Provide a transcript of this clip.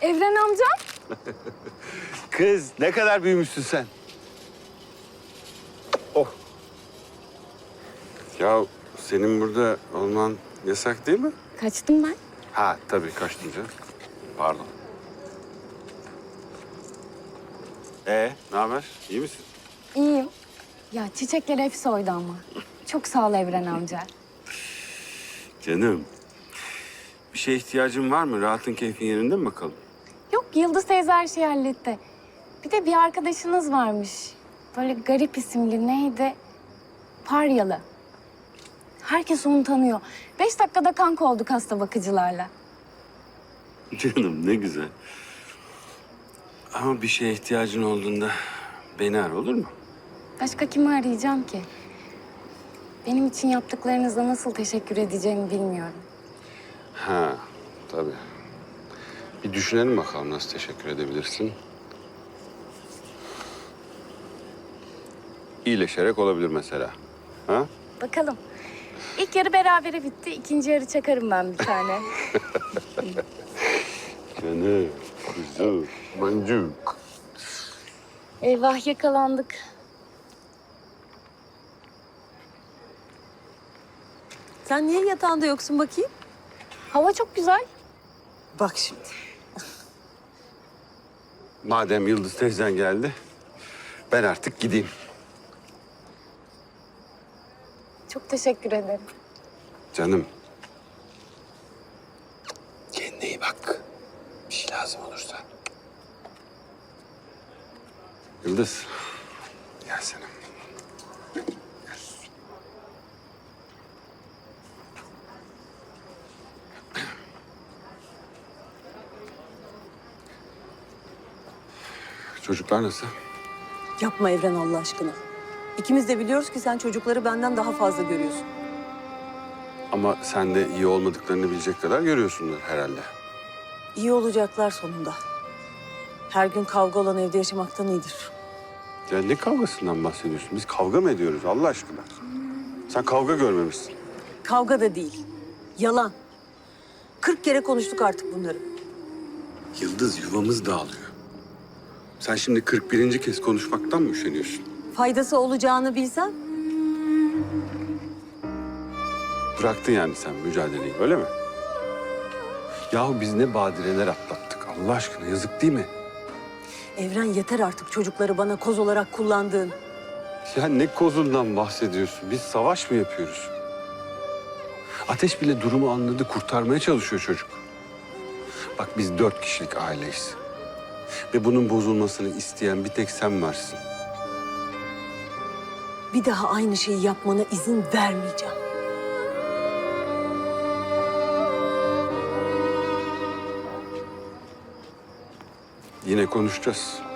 Evren amcam. Kız ne kadar büyümüşsün sen. Oh. Ya senin burada olman yasak değil mi? Kaçtım ben. Ha tabii kaçtın canım. Pardon. Ee, ne haber? İyi misin? İyiyim. Ya çiçekler hep soydu ama. Çok sağ ol Evren amca. Canım. Bir şeye ihtiyacın var mı? Rahatın keyfin yerinde mi bakalım? Yıldız teyze her şeyi halletti. Bir de bir arkadaşınız varmış. Böyle garip isimli neydi? Paryalı. Herkes onu tanıyor. Beş dakikada kanka olduk hasta bakıcılarla. Canım ne güzel. Ama bir şeye ihtiyacın olduğunda beni ar olur mu? Başka kimi arayacağım ki? Benim için yaptıklarınıza nasıl teşekkür edeceğimi bilmiyorum. Ha, tabii. Bir düşünelim bakalım nasıl teşekkür edebilirsin. İyileşerek olabilir mesela. Ha? Bakalım. İlk yarı berabere bitti. İkinci yarı çakarım ben bir tane. Canım, kuzu, mancuk. Eyvah yakalandık. Sen niye yatağında yoksun bakayım? Hava çok güzel. Bak şimdi. Madem Yıldız teyzen geldi, ben artık gideyim. Çok teşekkür ederim. Canım. Kendine iyi bak. Bir şey lazım olursa. Yıldız. Gelsene. Çocuklar nasıl? Yapma Evren Allah aşkına. İkimiz de biliyoruz ki sen çocukları benden daha fazla görüyorsun. Ama sen de iyi olmadıklarını bilecek kadar görüyorsundur herhalde. İyi olacaklar sonunda. Her gün kavga olan evde yaşamaktan iyidir. Ya ne kavgasından bahsediyorsun? Biz kavga mı ediyoruz Allah aşkına? Sen kavga görmemişsin. Kavga da değil. Yalan. Kırk kere konuştuk artık bunları. Yıldız yuvamız dağılıyor. Sen şimdi 41. kez konuşmaktan mı üşeniyorsun? Faydası olacağını bilsem Bıraktın yani sen mücadeleyi öyle mi? Yahu biz ne badireler atlattık Allah aşkına yazık değil mi? Evren yeter artık çocukları bana koz olarak kullandığın. Ya ne kozundan bahsediyorsun? Biz savaş mı yapıyoruz? Ateş bile durumu anladı, kurtarmaya çalışıyor çocuk. Bak biz dört kişilik aileyiz. Ve bunun bozulmasını isteyen bir tek sen varsın. Bir daha aynı şeyi yapmana izin vermeyeceğim. Yine konuşacağız.